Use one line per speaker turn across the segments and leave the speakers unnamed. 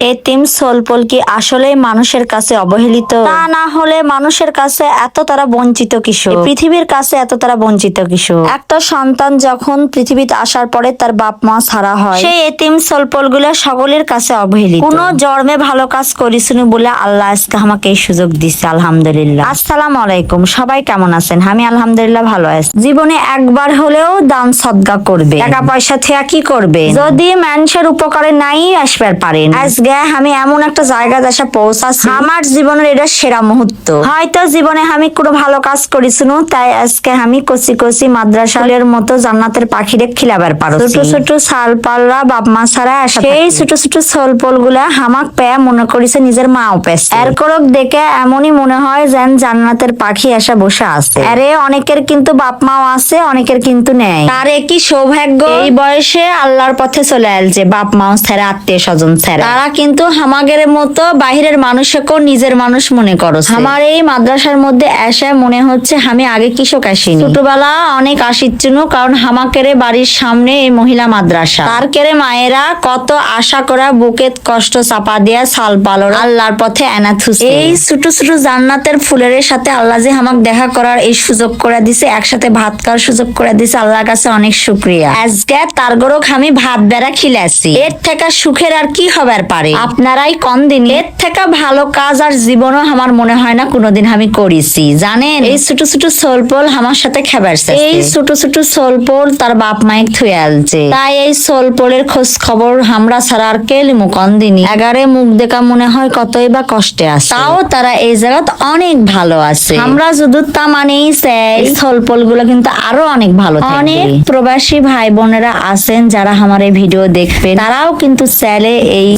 এতিম সোলপল কি আসলেই মানুষের কাছে অবহেলিত? তা না হলে মানুষের কাছে এত তারা বঞ্চিত কিশোর পৃথিবীর কাছে এত তারা বঞ্চিত কিশোর একটা সন্তান যখন পৃথিবীতে আসার পরে তার বাপ মা ছাড়া হয় সেই এতিম সোলপলগুলা সকলের কাছে অবহেলিত। কোন জন্মে ভালো কাজ করিসনি বলে আল্লাহ আজকে আমাকে এই সুযোগ দিচ্ছে আলহামদুলিল্লাহ। আসসালামু আলাইকুম সবাই কেমন আছেন? আমি আলহামদুলিল্লাহ ভালো আছি। জীবনে একবার হলেও দান সদ্গা করবে। টাকা পয়সা থেকে কি করবে? যদি মানুষের উপকারে নাই আসবার পারেন আজকে আমি এমন একটা জায়গা দেশে পৌঁছাছি আমার জীবনের এটা সেরা মুহূর্ত। হয়তো জীবনে আমি কোনো ভালো কাজ করিছিনু তাই আজকে আমি কচি কচি মাদ্রাসালের মতো জান্নাতের পাখিরে খিলাবার পারো ছোট ছোট সাল পালরা বাপ মা ছাড়া আসা সেই ছোট ছোট সলপলগুলা হামাক পেয়ে মনে করিছে নিজের মাও পেছে এর করক দেখে এমনই মনে হয় যেন জান্নাতের পাখি এসে বসে আছে। আরে অনেকের কিন্তু বাপ মাও আছে অনেকের কিন্তু নেই। তার কি সৌভাগ্য? এই বয়সে আল্লাহর পথে চলে আসছে বাপ মাও ছাড়া আত্মীয় স্বজন ছাড়া। তারা কিন্তু হামাগের মতো বাহিরের মানুষকেও নিজের মানুষ মনে করো আমার এই মাদ্রাসার মধ্যে এসে মনে হচ্ছে আমি আগে কৃষক আসিনি। ছোটবেলা অনেক আসিচ্ছিল কারণ হামাকের বাড়ির সামনে এই মহিলা মাদ্রাসা। তার কেড়ে মায়েরা কত আশা করা বুকে কষ্ট চাপা দিয়া সাল পালর আল্লাহর পথে এনাথুস এই ছোট ছোট জান্নাতের ফুলের সাথে আল্লাহ যে আমাক দেখা করার এই সুযোগ করে দিছে একসাথে ভাত খাওয়ার সুযোগ করে দিছে আল্লাহর কাছে অনেক শুক্রিয়া। আজকে তার গরক আমি ভাত বেড়া খিলাছি এর থেকে সুখের আর কি হবার পারে? আপনারাই কন দিন এর থেকে ভালো কাজ আর জীবনও আমার মনে হয় না কোনোদিন আমি করেছি জানেন? এই ছোট ছোট সোলপল আমার সাথে খাবার এই ছোট ছোট সোলপল তার বাপ মাইক থুয়ে আলছে তাই এই সোলপলের খোঁজ খবর আমরা ছাড়া আর কে লিমু কন দিনই এগারে মুখ দেখা মনে হয় কতই বা কষ্টে আছে। তাও তারা এই জায়গাত অনেক ভালো আছে। আমরা শুধু তা মানেই চাই সোলপলগুলো কিন্তু আরও অনেক ভালো অনেক প্রবাসী ভাই বোনেরা আছেন যারা আমার এই ভিডিও দেখবেন। তারাও কিন্তু চাইলে এই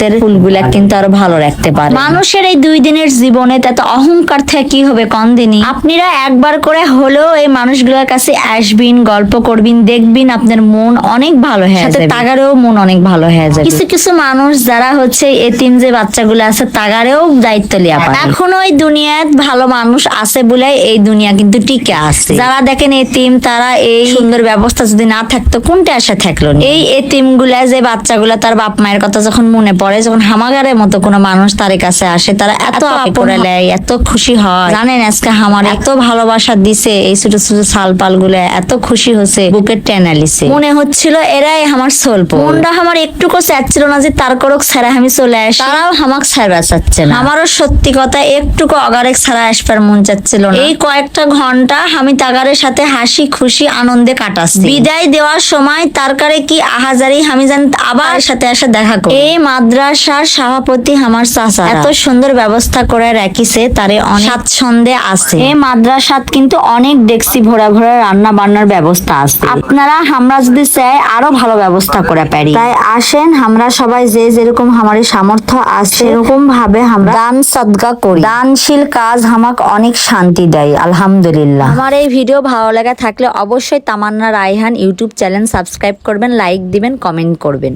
জান্নাতের ফুলগুলা কিন্তু আরও ভালো রাখতে পারে। মানুষের এই দুই দিনের জীবনে তাতে অহংকার থেকে কি হবে কন দিনই? আপনারা একবার করে হলেও এই মানুষগুলোর কাছে আসবেন গল্প করবেন দেখবেন আপনার মন অনেক ভালো হয়ে যাবে। তাগারেও মন অনেক ভালো হয়ে যাবে। কিছু কিছু মানুষ যারা হচ্ছে এতিম যে বাচ্চাগুলো আছে তাগারেও দায়িত্ব লিয়া পারে। এখন ওই দুনিয়াত ভালো মানুষ আছে বলে এই দুনিয়া কিন্তু টিকে আছে। যারা দেখেন এতিম তারা এই সুন্দর ব্যবস্থা যদি না থাকতো কোনটা আশা থাকল? এই এতিমগুলা যে বাচ্চাগুলা তার বাপ মায়ের কথা যখন মনে পড়ে যখন হামাগারের মতো কোনো মানুষ তার কাছে আসে তারা এত আপন নেয় এত খুশি হয়। জানেন আজকে আমার এত ভালোবাসা দিছে এই ছোট ছোট সালপালগুলা এত খুশি হচ্ছে বুকের টেনা লিছে মনে হচ্ছিল এরাই আমার সোলপ মনটা আমার একটুকু চাচ্ছিল না যে তার করক ছাড়া আমি চলে আসি। তারাও হামাক ছাড়া চাচ্ছে না। আমারও সত্যি কথা একটুকু অগারেক ছাড়া আসবার মন চাচ্ছিল না। এই কয়েকটা ঘণ্টা আমি তাগারের সাথে হাসি খুশি আনন্দে কাটাচ্ছি। বিদায় দেওয়ার সময় তার কারে কি আহাজারি আমি জানি আবার সাথে আসে দেখা করি। এই মাদ্রাসার সভাপতি আমার চাচা। এত সুন্দর ব্যবস্থা করে রাখিছে তারে অনেক স্বাচ্ছন্দ্যে আছে। এই মাদ্রাসাত কিন্তু অনেক ডেক্সি ভরা ভরা রান্না বান্নার ব্যবস্থা আছে। আপনারা আমরা যদি চাই আরও ভালো ব্যবস্থা করে পারি। তাই আসেন আমরা সবাই যে যেরকম আমাদের সামর্থ্য আছে এরকম ভাবে আমরা দান সদগা করি। দানশীল কাজ আমাক অনেক শান্তি দেয় আলহামদুলিল্লাহ। আমার এই ভিডিও ভালো লাগা থাকলে অবশ্যই Tamanna Raihan YouTube channel subscribe করবেন লাইক দিবেন কমেন্ট করবেন।